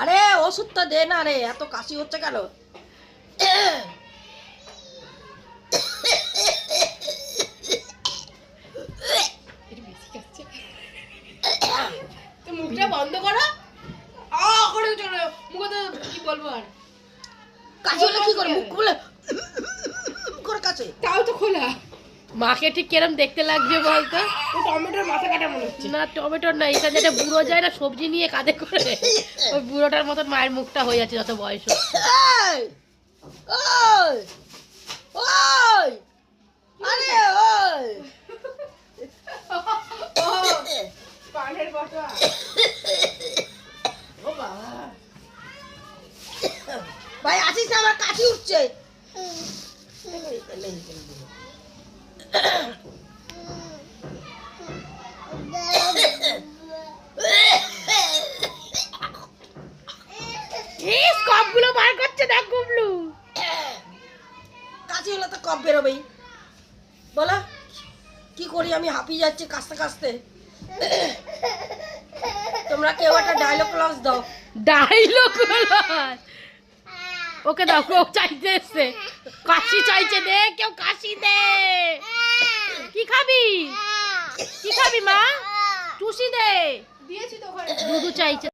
আরে ওষুধটা দে না রে এত কাশি হচ্ছে কেন? মুখটা বন্ধ করো। আ করে চলো। মুখে তো কি বলব আর? কাশি হলে কি করে মুখ খুলে। করে কাছে তাও তো খোলা। মাকে ঠিক কেরম দেখতে লাগছে বলতো টমেটোর মাথা কাটা মনে হচ্ছে না টমেটো না এটা যেটা বুড়ো যায় না সবজি নিয়ে কাঁধে করে ওই বুড়োটার মতন মায়ের মুখটা হয়ে যাচ্ছে যত বয়স ভাই আসিস না আমার কাশি উঠছে কপগুলো বার করছে দেখ গুবলু। কাশি হলে তো কপ বেরোবেই। বলো কি করি আমি? হাঁপিয়ে যাচ্ছি কাশতে কাশতে। তোমরা কেউ একটা ডায়লগ ক্লস দাও। ডাইলগ ওকে দাও ও চাইতে এসছে কাশি চাইছে দে কেউ কাশি দে। কি খাবি? কি খাবি মা? টুসি দে। দিয়েছি তো দুধু চাইছে।